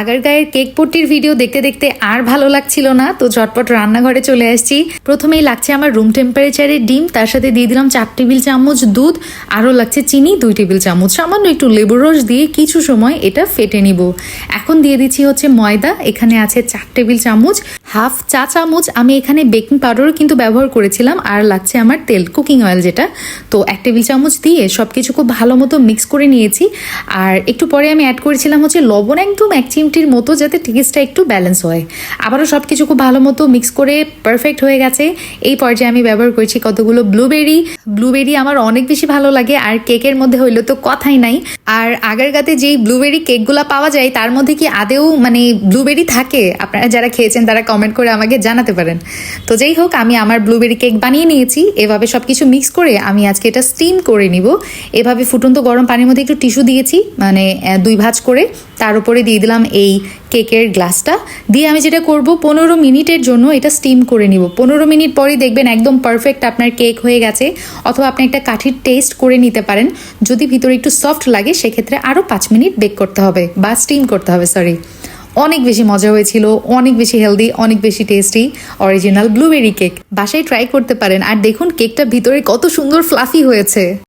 Agar গায়ের cake পট্টির video দেখতে দেখতে আর ভালো লাগছিল না, তো ঝটপট রান্নাঘরে চলে আসছি। প্রথমেই লাগছে আমার রুম টেম্পারেচারে ডিম, তার সাথে দিয়ে দিলাম চার টেবিল চামচ দুধ, আরও লাগছে চিনি, দুই টেবিল চামচ। সামান্য একটু লেবুর রস দিয়ে কিছু সময় এটা ফেটে নিব। এখন দিয়ে দিচ্ছি হচ্ছে ময়দা, এখানে আছে চার টেবিল চামচ। হাফ চা চামচ আমি এখানে বেকিং পাউডারও কিন্তু ব্যবহার করেছিলাম, আর লাগছে আমার তেল, কুকিং অয়েল যেটা। তো এক টেবিল চামচ দিয়ে সব কিছু খুব ভালো মতো মিক্স করে নিয়েছি। আর একটু পরে আমি অ্যাড করেছিলাম হচ্ছে লবণ একদম এক চিমটির মতো যাতে টেস্টটা একটু ব্যালেন্স হয়। আবারও সব কিছু খুব ভালো মতো মিক্স করে পারফেক্ট হয়ে গেছে। এই পর্যায়ে আমি ব্যবহার করেছি কতগুলো ব্লুবেরি ব্লুবেরি আমার অনেক বেশি ভালো লাগে, আর কেকের মধ্যে হইল তো কথাই নাই। আর আগারগাতে যেই ব্লুবেরি কেকগুলো পাওয়া যায়, তার মধ্যে কি আদেও মানে ব্লুবেরি থাকে? আপনারা যারা খেয়েছেন, তারা কমেন্ট করে আমাকে জানাতে পারেন। তো যেই হোক, আমি আমার ব্লুবেরি কেক বানিয়ে নিয়েছি। এভাবে সব কিছু মিক্স করে আমি আজকে এটা স্টিম করে নিব। এভাবে ফুটন্ত গরম পানির মধ্যে একটু টিস্যু দিয়েছি মানে দুই ভাজ করে। তার উপরে দিয়ে দিলাম এই কেকের গ্লাসটা দিয়ে আমি যেটা করব, পনেরো মিনিটের জন্য এটা স্টিম করে নিব। পনেরো মিনিট পরেই দেখবেন একদম পারফেক্ট আপনার কেক হয়ে গেছে। অথবা আপনি একটা কাঠির টেস্ট করে নিতে পারেন। যদি ভিতরে একটু সফট লাগে, সেক্ষেত্রে আরও পাঁচ মিনিট বেক করতে হবে বা স্টিম করতে হবে সরি অনেক বেশি মজা হয়েছিল, অনেক বেশি হেলদি অনেক বেশি টেস্টি অরিজিনাল ব্লুবেরি কেক বাসায় ট্রাই করতে পারেন, আর দেখুন কেকটা ভিতরে কত সুন্দর ফ্লাফি হয়েছে।